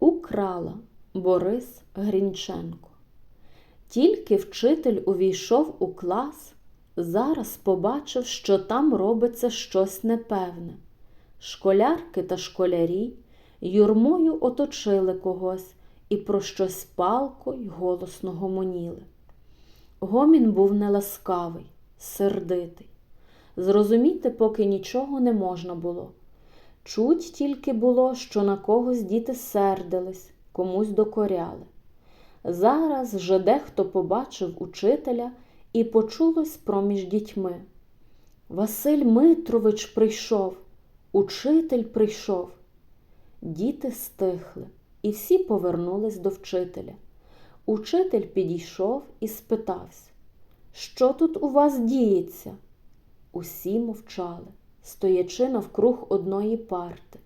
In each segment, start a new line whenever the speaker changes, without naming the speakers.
Украла Борис Грінченко. Тільки вчитель увійшов у клас, зараз побачив, що там робиться щось непевне. Школярки та школярі юрмою оточили когось і про щось палко й голосно гомоніли. Гомін був неласкавий, сердитий. Зрозуміти поки нічого не можна було. Чуть тільки було, що на когось діти сердились, комусь докоряли. Зараз вже дехто побачив учителя і почулось проміж дітьми. Василь Митрович прийшов, учитель прийшов. Діти стихли, і всі повернулись до вчителя. Учитель підійшов і спитався, що тут у вас діється? Усі мовчали, стоячи навкруг одної парти.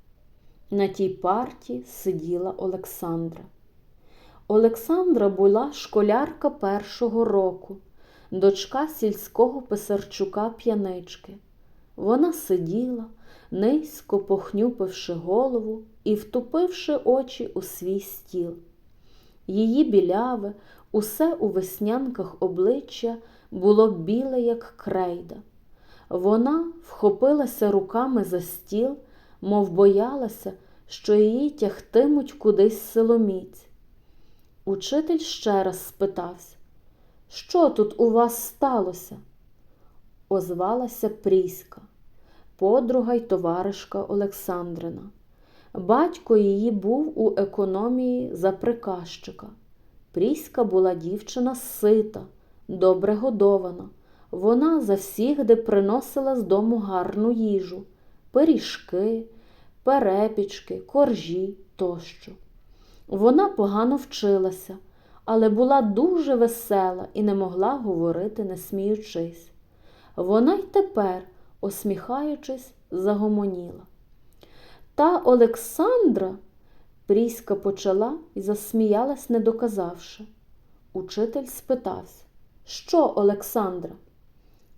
На тій парті сиділа Олександра. Олександра була школярка першого року, дочка сільського писарчука п'янички. Вона сиділа, низько похнюпивши голову і втупивши очі у свій стіл. Її біляве, усе у веснянках обличчя було біле, як крейда. Вона вхопилася руками за стіл, мов боялася, що її тягтимуть кудись силоміць. Учитель ще раз спитався, що тут у вас сталося? Озвалася Пріська, подруга й товаришка Олександрина. Батько її був у економії за приказчика. Пріська була дівчина сита, добре годована. Вона завсігди приносила з дому гарну їжу, пиріжки, перепічки, коржі тощо. Вона погано вчилася, але була дуже весела і не могла говорити, не сміючись. Вона й тепер, осміхаючись, загомоніла. Та Олександра, Пріська почала і засміялась, не доказавши. Учитель спитався, що, Олександра?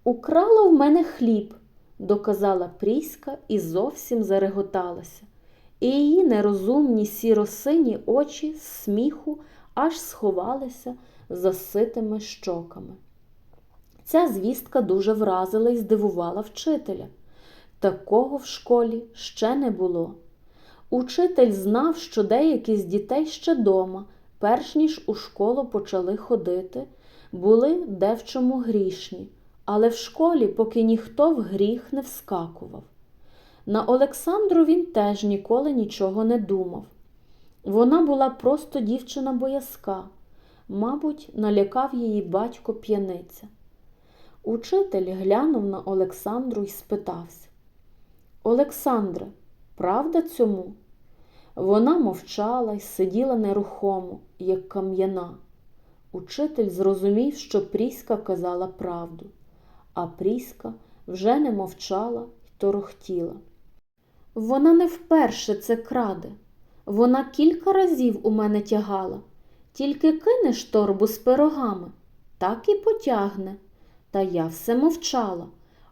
Украла в мене хліб, доказала Пріська і зовсім зареготалася, і її нерозумні сіросині очі з сміху аж сховалися за ситими щоками. Ця звістка дуже вразила і здивувала вчителя. Такого в школі ще не було. Учитель знав, що деякі з дітей ще дома, перш ніж у школу почали ходити, були де в чому грішні, але в школі поки ніхто в гріх не вскакував. На Олександру він теж ніколи нічого не думав. Вона була просто дівчина боязка, мабуть, налякав її батько п'яниця. Учитель глянув на Олександру і спитався Олександре, правда цьому? Вона мовчала й сиділа нерухомо, як кам'яна. Учитель зрозумів, що Пріська казала правду, а Пріська вже не мовчала й торохтіла. Вона не вперше це краде. Вона кілька разів у мене тягала, тільки кинеш торбу з пирогами, так і потягне. Та я все мовчала.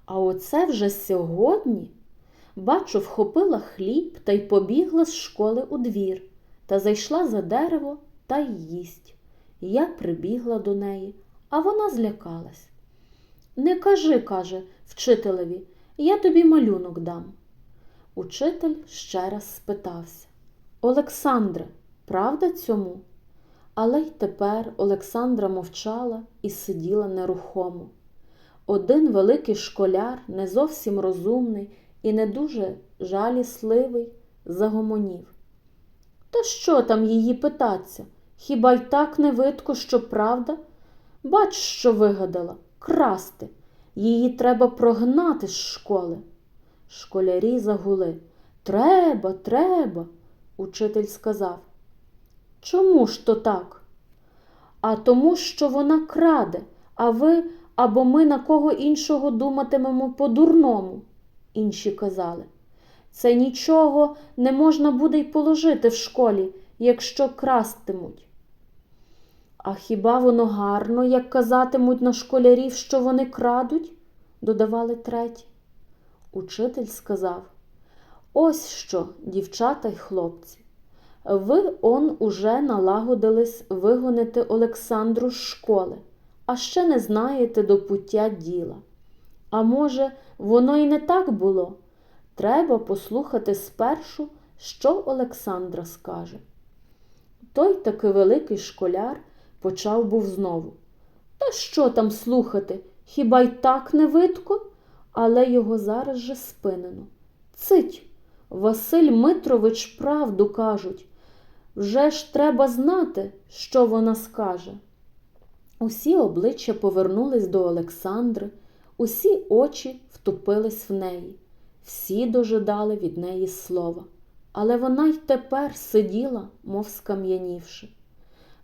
А оце вже сьогодні. Бачу, вхопила хліб та й побігла з школи у двір, та зайшла за дерево та й їсть. Я прибігла до неї, а вона злякалась. Не кажи, каже вчителеві, я тобі малюнок дам. Учитель ще раз спитався Олександре, правда цьому? Але й тепер Олександра мовчала і сиділа нерухомо. Один великий школяр, не зовсім розумний і не дуже жалісливий, загомонів. Та що там її питаться? Хіба й так не видко, що правда? Бач, що вигадала красти. Її треба прогнати з школи. Школярі загули. Треба, треба, учитель сказав. Чому ж то так? А тому, що вона краде, а ви або ми на кого іншого думатимемо по-дурному, інші казали. Це нічого не можна буде й положити в школі, якщо крастимуть. А хіба воно гарно, як казатимуть на школярів, що вони крадуть? додавали треті. Учитель сказав Ось що, дівчата й хлопці, Ви он уже налагодились вигонити Олександру з школи, а ще не знаєте до пуття діла. А може, воно і не так було? Треба послухати спершу, що Олександра скаже. Той таки великий школяр почав був знову. Та що там слухати? Хіба й так не видко? Але його зараз же спинено. Цить, Василь Митрович правду кажуть. Вже ж треба знати, що вона скаже. Усі обличчя повернулись до Олександри, усі очі втупились в неї, всі дожидали від неї слова. Але вона й тепер сиділа, мов скам'янівши.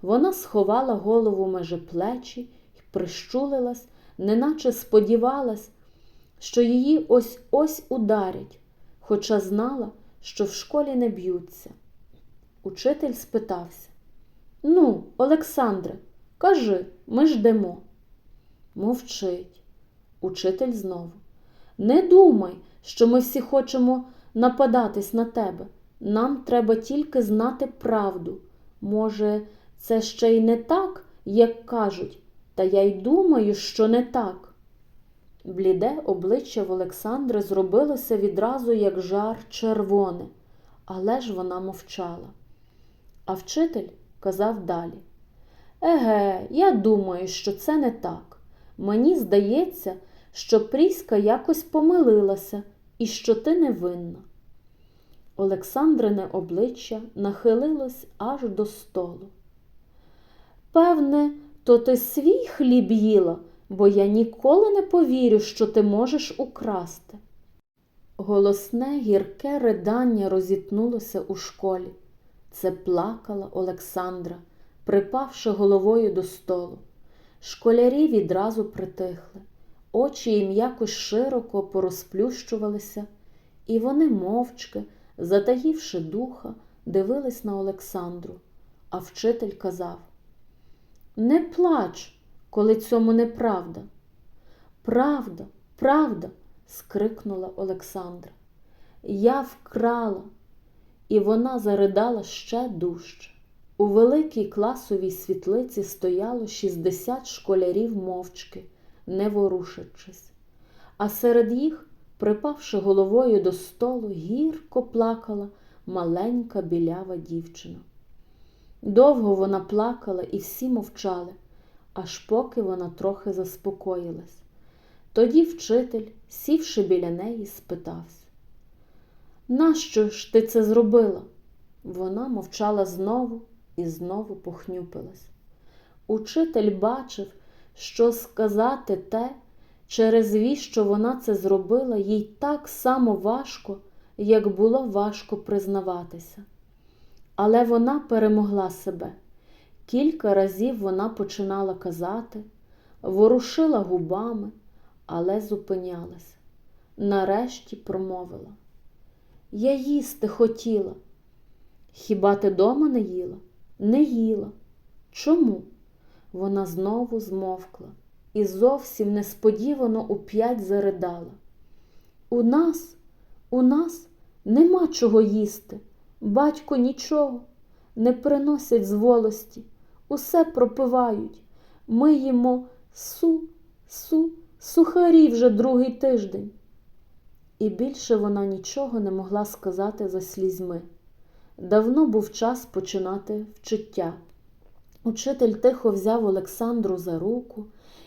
Вона сховала голову межи плечі й прищулилась, неначе сподівалась, що її ось ось ударять, хоча знала, що в школі не б'ються. Учитель спитався Ну, Олександре, кажи, ми ждемо. Мовчить. Учитель знову. Не думай, що ми всі хочемо нападатись на тебе. Нам треба тільки знати правду. Може, це ще й не так, як кажуть, та я й думаю, що не так. Бліде обличчя в Олександри зробилося відразу, як жар червоне, але ж вона мовчала. А вчитель казав далі. Еге, я думаю, що це не так. Мені здається, що Пріська якось помилилася і що ти невинна. Олександрине обличчя нахилилось аж до столу. Певне, то ти свій хліб їла, бо я ніколи не повірю, що ти можеш украсти. Голосне гірке ридання розітнулося у школі. Це плакала Олександра, припавши головою до столу. Школярі відразу притихли, очі їм якось широко порозплющувалися, і вони мовчки, затаївши духа, дивились на Олександру. А вчитель казав Не плач, коли цьому неправда. Правда, правда, скрикнула Олександра. Я вкрала. І вона заридала ще дужче. У великій класовій світлиці стояло 60 школярів мовчки, не ворушачись, а серед їх, припавши головою до столу, гірко плакала маленька білява дівчина. Довго вона плакала і всі мовчали, аж поки вона трохи заспокоїлась. Тоді вчитель, сівши біля неї, спитався Нащо ж ти це зробила? Вона мовчала знову і знову похнюпилась. Учитель бачив, що сказати те, через віщо вона це зробила, їй так само важко, як було важко признаватися. Але вона перемогла себе. Кілька разів вона починала казати, ворушила губами, але зупинялася. Нарешті промовила. Я їсти хотіла. Хіба ти дома не їла? Не їла. Чому? Вона знову змовкла і зовсім несподівано уп'ять заридала. У нас, у нас нема чого їсти. Батько нічого не приносять з волості, усе пропивають. Ми їмо су, су, сухарі вже другий тиждень. І більше вона нічого не могла сказати за слізьми. Давно був час починати вчиття. Учитель тихо взяв Олександру за руку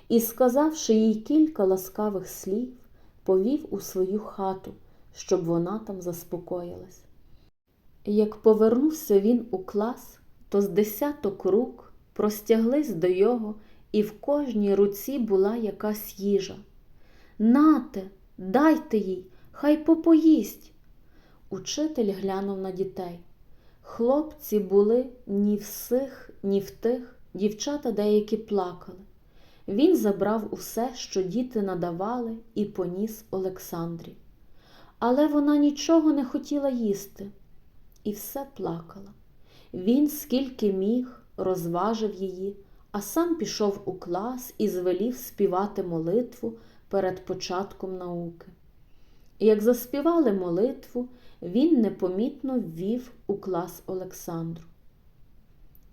і, сказавши їй кілька ласкавих слів, повів у свою хату, щоб вона там заспокоїлась. Як повернувся він у клас, то з десяток рук простяглись до його, і в кожній руці була якась їжа. Нате, дайте їй, хай попоїсть. Учитель глянув на дітей. Хлопці були ні в сих, ні в тих, дівчата деякі плакали. Він забрав усе, що діти надавали, і поніс Олександрі. Але вона нічого не хотіла їсти і все плакала. Він, скільки міг, розважив її, а сам пішов у клас і звелів співати молитву перед початком науки. Як заспівали молитву, він непомітно ввів у клас Олександру.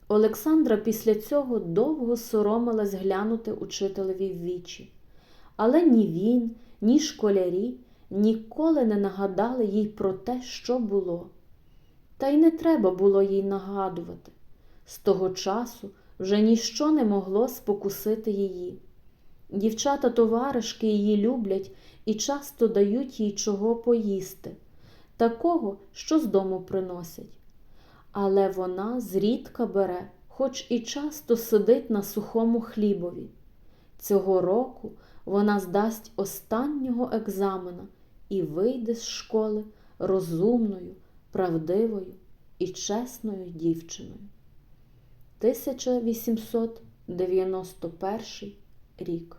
Олександра після цього довго соромилась глянути учителеві в вічі, але ні він, ні школярі ніколи не нагадали їй про те, що було. Та й не треба було їй нагадувати. З того часу вже ніщо не могло спокусити її. Дівчата товаришки її люблять і часто дають їй чого поїсти, такого, що з дому приносять. Але вона зрідка бере, хоч і часто сидить на сухому хлібові. Цього року вона здасть останнього екзамена і вийде з школи розумною, правдивою і чесною дівчиною. 1891 рік